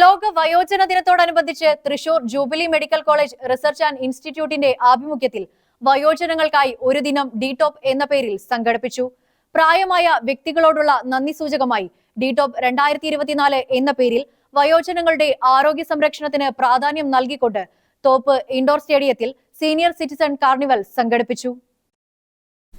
ലോക വയോജന ദിനത്തോടനുബന്ധിച്ച് Thrissur jubilee medical college research and ഇൻസ്റ്റിറ്റ്യൂട്ടിന്റെ ആഭിമുഖ്യത്തിൽ വയോജനങ്ങൾക്കായി ഒരു ദിനം ഡിടോപ്പ് എന്ന പേരിൽ സംഘടിപ്പിച്ചു. പ്രായമായ വ്യക്തികളോടുള്ള നന്ദി സൂചകമായി ഡിടോപ്പ് രണ്ടായിരത്തി ഇരുപത്തിനാല് എന്ന പേരിൽ വയോജനങ്ങളുടെ ആരോഗ്യ സംരക്ഷണത്തിന് പ്രാധാന്യം നൽകിക്കൊണ്ട് തോപ്പ് ഇൻഡോർ സ്റ്റേഡിയത്തിൽ സീനിയർ സിറ്റിസൺ കാർണിവൽ സംഘടിപ്പിച്ചു.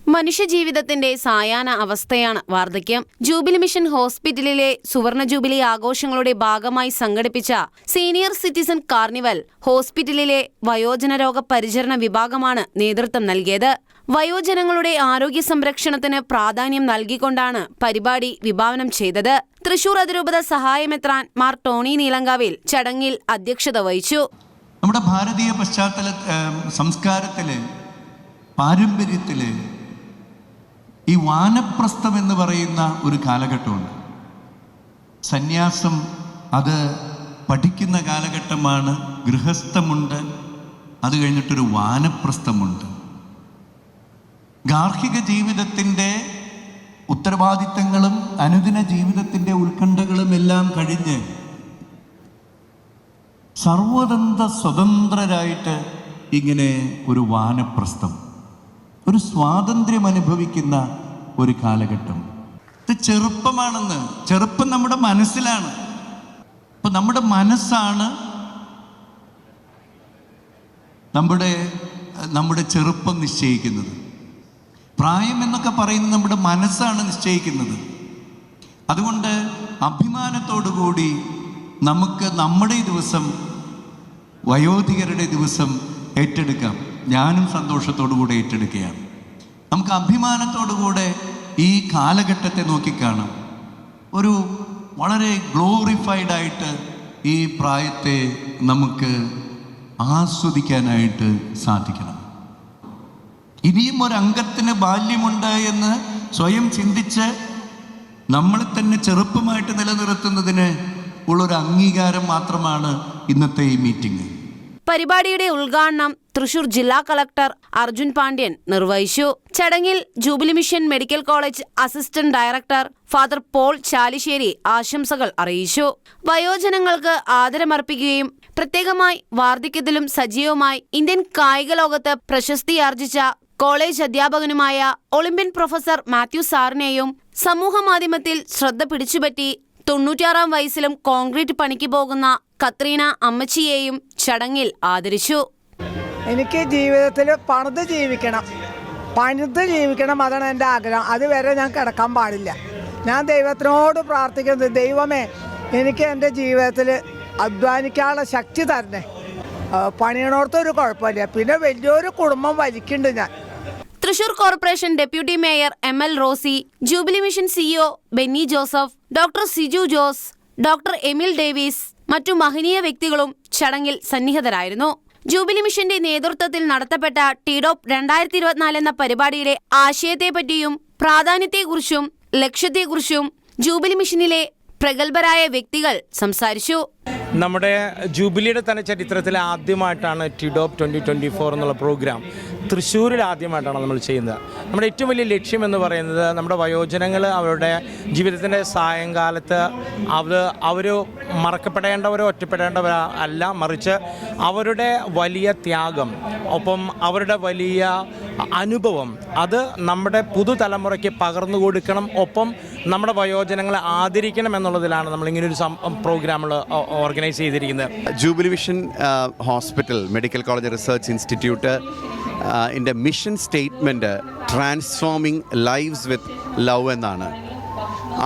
മനുഷ്യജീവിതത്തിന്റെ സായാഹ്ന അവസ്ഥയാണ് വാർദ്ധക്യം. ജൂബിലി മിഷൻ ഹോസ്പിറ്റലിലെ സുവർണ ജൂബിലി ആഘോഷങ്ങളുടെ ഭാഗമായി സംഘടിപ്പിച്ച സീനിയർ സിറ്റിസൺ കാർണിവൽ ഹോസ്പിറ്റലിലെ വയോജന രോഗ പരിചരണ വിഭാഗമാണ് നേതൃത്വം നൽകിയത്. വയോജനങ്ങളുടെ ആരോഗ്യ സംരക്ഷണത്തിന് പ്രാധാന്യം നൽകിക്കൊണ്ടാണ് പരിപാടി വിഭാവനം ചെയ്തത്. തൃശൂർ അതിരൂപത സഹായമെത്രാൻ മാർ ടോണി നീലങ്കാവിൽ ചടങ്ങിൽ അധ്യക്ഷത വഹിച്ചു. നമ്മുടെ ഭാരതീയ പശ്ചാത്തല സംസ്കാരത്തിൽ പാരമ്പര്യത്തിൽ ഈ വാനപ്രസ്ഥം എന്ന് പറയുന്ന ഒരു കാലഘട്ടമുണ്ട്. സന്യാസം അത് പഠിക്കുന്ന കാലഘട്ടമാണ് ഗൃഹസ്ഥമുണ്ട് അത് കഴിഞ്ഞിട്ടൊരു വാനപ്രസ്ഥമുണ്ട്. ഗാർഹിക ജീവിതത്തിന്റെ ഉത്തരവാദിത്തങ്ങളും അനുദിന ജീവിതത്തിന്റെ ഉത്കണ്ഠകളും എല്ലാം കഴിഞ്ഞ് സർവതന്ത്ര സ്വതന്ത്രരായിട്ട് ഇങ്ങനെ ഒരു വാനപ്രസ്ഥം. ഒരു സ്വാതന്ത്ര്യം അനുഭവിക്കുന്ന ഒരു കാലഘട്ടം. ഇത് ചെറുപ്പമാണെന്ന് ചെറുപ്പം നമ്മുടെ മനസ്സിലാണ്. അപ്പൊ നമ്മുടെ മനസ്സാണ് നമ്മുടെ നമ്മുടെ ചെറുപ്പം നിശ്ചയിക്കുന്നത്. പ്രായം എന്നൊക്കെ പറയുന്നത് നമ്മുടെ മനസ്സാണ് നിശ്ചയിക്കുന്നത്. അതുകൊണ്ട് അഭിമാനത്തോടു കൂടി നമുക്ക് നമ്മുടെ ദിവസം വയോധികരുടെ ദിവസം ഏറ്റെടുക്കാം. ഞാനും സന്തോഷത്തോടുകൂടെ ഏറ്റെടുക്കുകയാണ്. നമുക്ക് അഭിമാനത്തോടുകൂടെ ഈ കാലഘട്ടത്തെ നോക്കിക്കാണാം. ഒരു വളരെ ഗ്ലോറിഫൈഡ് ആയിട്ട് ഈ പ്രായത്തെ നമുക്ക് ആസ്വദിക്കാനായിട്ട് സാധിക്കണം. ഇനിയും ഒരു അംഗത്തിന് ബാല്യമുണ്ട് എന്ന് സ്വയം ചിന്തിച്ച് നമ്മളെ തന്നെ ചെറുപ്പമായിട്ട് നിലനിർത്തുന്നതിന് ഉള്ളൊരു അംഗീകാരം മാത്രമാണ് ഇന്നത്തെ ഈ മീറ്റിംഗ് പരിപാടിയുടെ ഉദ്ഘാടനം തൃശൂർ ജില്ലാ കളക്ടർ അർജുൻ പാണ്ഡ്യൻ നിർവഹിച്ചു. ചടങ്ങിൽ jubilee mission medical college assistant director father Paul Chalissery ആശംസകൾ അറിയിച്ചു. വയോജനങ്ങൾക്ക് ആദരമർപ്പിക്കുകയും പ്രത്യേകമായി വാർദ്ധക്യത്തിലും സജീവമായി ഇന്ത്യൻ കായിക ലോകത്ത് പ്രശസ്തിയാർജിച്ച കോളേജ് അധ്യാപകനുമായ ഒളിമ്പ്യൻ പ്രൊഫസർ മാത്യു സാറിനെയും സമൂഹമാധ്യമത്തിൽ ശ്രദ്ധ പിടിച്ചുപറ്റി തൊണ്ണൂറ്റിയാറാം വയസ്സിലും കോൺക്രീറ്റ് പണിക്ക് പോകുന്ന കത്രീന അമ്മച്ചിയെയും ചടങ്ങിൽ ആദരിച്ചു. എനിക്ക് ജീവിതത്തിൽ പണിത് ജീവിക്കണം. പണിത് ജീവിക്കണം അതാണ് എന്റെ ആഗ്രഹം. അതുവരെ ഞാൻ കിടക്കാൻ പാടില്ല. ഞാൻ ദൈവത്തിനോട് പ്രാർത്ഥിക്കുന്നത് ദൈവമേ എനിക്ക് എന്റെ ജീവിതത്തിൽ അധ്വാനിക്കാനുള്ള ശക്തി തരണേ. ആ, പണിയണോടത്തൊരു കുഴപ്പമില്ല. പിന്നെ വലിയൊരു കുടുംബം വലിക്കുന്നുണ്ട് ഞാൻ. Thrissur corporation deputy mayor M L Rosy jubilee mission CEO Benny Joseph doctor Siju Jose doctor Emil Davis മറ്റു മഹനീയ വ്യക്തികളും ചടങ്ങിൽ സന്നിഹിതരായിരുന്നു. ജൂബിലി മിഷന്റെ നേതൃത്വത്തിൽ നടത്തപ്പെട്ട ടിഡോപ് രണ്ടായിരത്തി ഇരുപത്തിനാല് എന്ന പരിപാടിയുടെ ആശയത്തെപ്പറ്റിയും പ്രാധാന്യത്തെക്കുറിച്ചും ലക്ഷ്യത്തെക്കുറിച്ചും ജൂബിലി മിഷനിലെ പ്രഗത്ഭരായ വ്യക്തികൾ സംസാരിച്ചു. നമ്മുടെ ജൂബിലിയുടെ തന്നെ ചരിത്രത്തിൽ ആദ്യമായിട്ടാണ് ടിഡോപ് ട്വന്റി ട്വന്റി ഫോർ എന്നുള്ള പ്രോഗ്രാം തൃശ്ശൂരിൽ ആദ്യമായിട്ടാണ് നമ്മൾ ചെയ്യുന്നത്. നമ്മുടെ ഏറ്റവും വലിയ ലക്ഷ്യം എന്ന് പറയുന്നത് നമ്മുടെ വയോജനങ്ങൾ അവരുടെ ജീവിതത്തിന്റെ സായങ്കാലത്ത് അവർ അവർ മറക്കപ്പെടേണ്ടവരോ ഒറ്റപ്പെടേണ്ടവരോ അല്ല മറിച്ച് അവരുടെ വലിയ ത്യാഗം ഒപ്പം അവരുടെ വലിയ അനുഭവം അത് നമ്മുടെ പുതുതലമുറയ്ക്ക് പകർന്നു കൊടുക്കണം ഒപ്പം നമ്മുടെ വയോജനങ്ങളെ ആദരിക്കണം എന്നുള്ളതിലാണ് നമ്മൾ ഇങ്ങനെ ഒരു പ്രോഗ്രാമുകൾ ഓർഗനൈസ് ചെയ്തിരിക്കുന്നത്. Jubilee vision hospital medical college research institute എന്റെ mission statement transforming lives with love എന്നാണ്.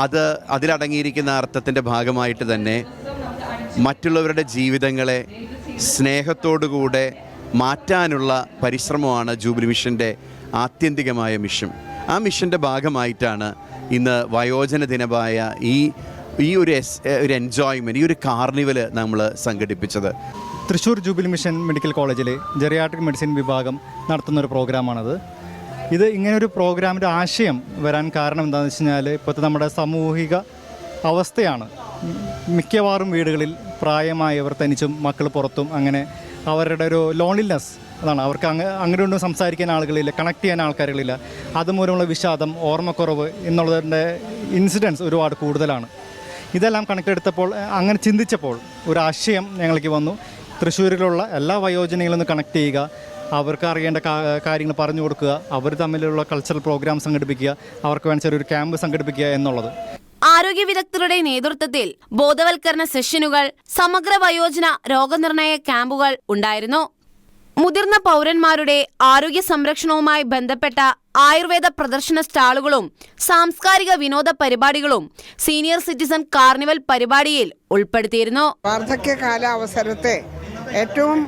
അത് അതിലടങ്ങിയിരിക്കുന്ന അർത്ഥത്തിന്റെ ഭാഗമായിട്ട് തന്നെ മറ്റുള്ളവരുടെ ജീവിതങ്ങളെ സ്നേഹത്തോടുകൂടെ മാറ്റാനുള്ള പരിശ്രമമാണ് ജൂബിലി മിഷന്റെ ആത്യന്തികമായ മിഷൻ. ആ മിഷന്റെ ഭാഗമായിട്ടാണ് ഇന്ന് വയോജന ദിനമായ ഈ ഈ ഒരു എസ് ഒരു എൻജോയ്മെന്റ് ഈ ഒരു കാർണിവൽ നമ്മൾ സംഘടിപ്പിച്ചത്. തൃശ്ശൂർ ജൂബിലി മിഷൻ മെഡിക്കൽ കോളേജിലെ ജെറിയാട്രിക് മെഡിസിൻ വിഭാഗം നടത്തുന്ന ഒരു പ്രോഗ്രാമാണത്. ഇത് ഇങ്ങനൊരു പ്രോഗ്രാമിന്റെ ആശയം വരാൻ കാരണം എന്താണെന്ന് വെച്ച് കഴിഞ്ഞാൽ ഇപ്പോഴത്തെ നമ്മുടെ സാമൂഹിക അവസ്ഥയാണ്. മിക്കവാറും വീടുകളിൽ പ്രായമായവർ തനിച്ചും മക്കൾ പുറത്തും അങ്ങനെ അവരുടെ ഒരു ലോൺലിനെസ് അതാണ്. അവർക്ക് അങ്ങ് അങ്ങനെ ഒന്നും സംസാരിക്കാൻ ആളുകളില്ല കണക്ട് ചെയ്യാൻ ആൾക്കാരുകളില്ല. അതുമൂലമുള്ള വിഷാദം ഓർമ്മക്കുറവ് എന്നുള്ളതിന്റെ ഇൻസിഡൻസ് ഒരുപാട് കൂടുതലാണ്. ഇതെല്ലാം കണക്ട് എടുത്തപ്പോൾ അങ്ങനെ ചിന്തിച്ചപ്പോൾ ഒരു ആശയം ഞങ്ങൾക്ക് വന്നു. തൃശ്ശൂരിലുള്ള എല്ലാ വയോജനങ്ങളും ഒന്ന് കണക്ട് ചെയ്യുക അവർക്ക് അറിയേണ്ട കാര്യങ്ങൾ പറഞ്ഞു കൊടുക്കുക അവർ തമ്മിലുള്ള കൾച്ചറൽ പ്രോഗ്രാം സംഘടിപ്പിക്കുക അവർക്ക് വേണ്ട ചെറിയൊരു ക്യാമ്പ് സംഘടിപ്പിക്കുക എന്നുള്ളത്. ആരോഗ്യ വിദഗ്ധരുടെ നേതൃത്വത്തിൽ ബോധവൽക്കരണ സെഷനുകൾ സമഗ്ര വയോജന രോഗനിർണയ ക്യാമ്പുകൾ ഉണ്ടായിരുന്നു. മുതിർന്ന പൗരന്മാരുടെ ആരോഗ്യ സംരക്ഷണവുമായി ബന്ധപ്പെട്ട ആയുർവേദ പ്രദർശന സ്റ്റാളുകളും സാംസ്കാരിക വിനോദ പരിപാടികളും സീനിയർ സിറ്റിസൺ കാർണിവൽ പരിപാടിയിൽ ഉൾപ്പെടുത്തിയിരുന്നു. വാർദ്ധക്യ കാലാവസരത്തെ ഏറ്റവും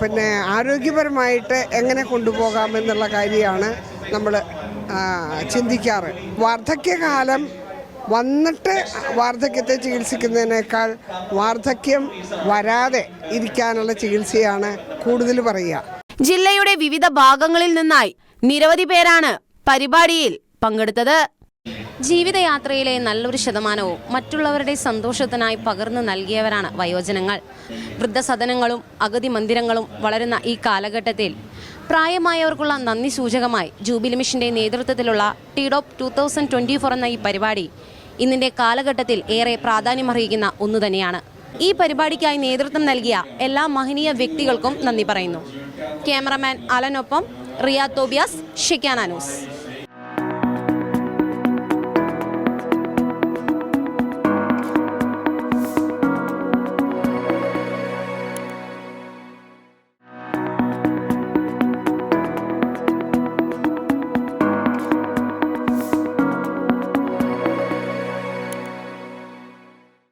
പിന്നെ ആരോഗ്യപരമായിട്ട് എങ്ങനെ കൊണ്ടുപോകാമെന്നുള്ള കാര്യമാണ് നമ്മൾ ചിന്തിക്കാറ്. വാർദ്ധക്യകാലം വന്നിട്ട് വാർദ്ധക്യത്തെ ചികിത്സിക്കുന്നതിനേക്കാൾ വാർദ്ധക്യം വരാതെ ഇരിക്കാനുള്ള ചികിത്സയാണ് കൂടുതൽ പറയുക. ജില്ലയുടെ വിവിധ ഭാഗങ്ങളിൽ നിന്നായി നിരവധി പേരാണ് പരിപാടിയിൽ പങ്കെടുത്തത്. ജീവിതയാത്രയിലെ നല്ലൊരു ശതമാനവും മറ്റുള്ളവരുടെ സന്തോഷത്തിനായി പകർന്നു നൽകിയവരാണ് വയോജനങ്ങൾ. വൃദ്ധസദനങ്ങളും അഗതി മന്ദിരങ്ങളും വളരുന്ന ഈ കാലഘട്ടത്തിൽ പ്രായമായവർക്കുള്ള നന്ദി സൂചകമായി ജൂബിലി മിഷന്റെ നേതൃത്വത്തിലുള്ള ടീഡോപ്പ് ടു തൗസൻഡ് ട്വന്റി ഫോർ എന്ന ഈ പരിപാടി ഇന്നിന്റെ കാലഘട്ടത്തിൽ ഏറെ പ്രാധാന്യമർഹിക്കുന്ന ഒന്നു തന്നെയാണ് ഈ പരിപാടിക്കായി നേതൃത്വം നൽകിയ എല്ലാ മഹനീയ വ്യക്തികൾക്കും നന്ദി പറയുന്നു. ക്യാമറമാൻ അലനൊപ്പം റിയ തോബിയാസ് ഷിക്കാനാനൂസ്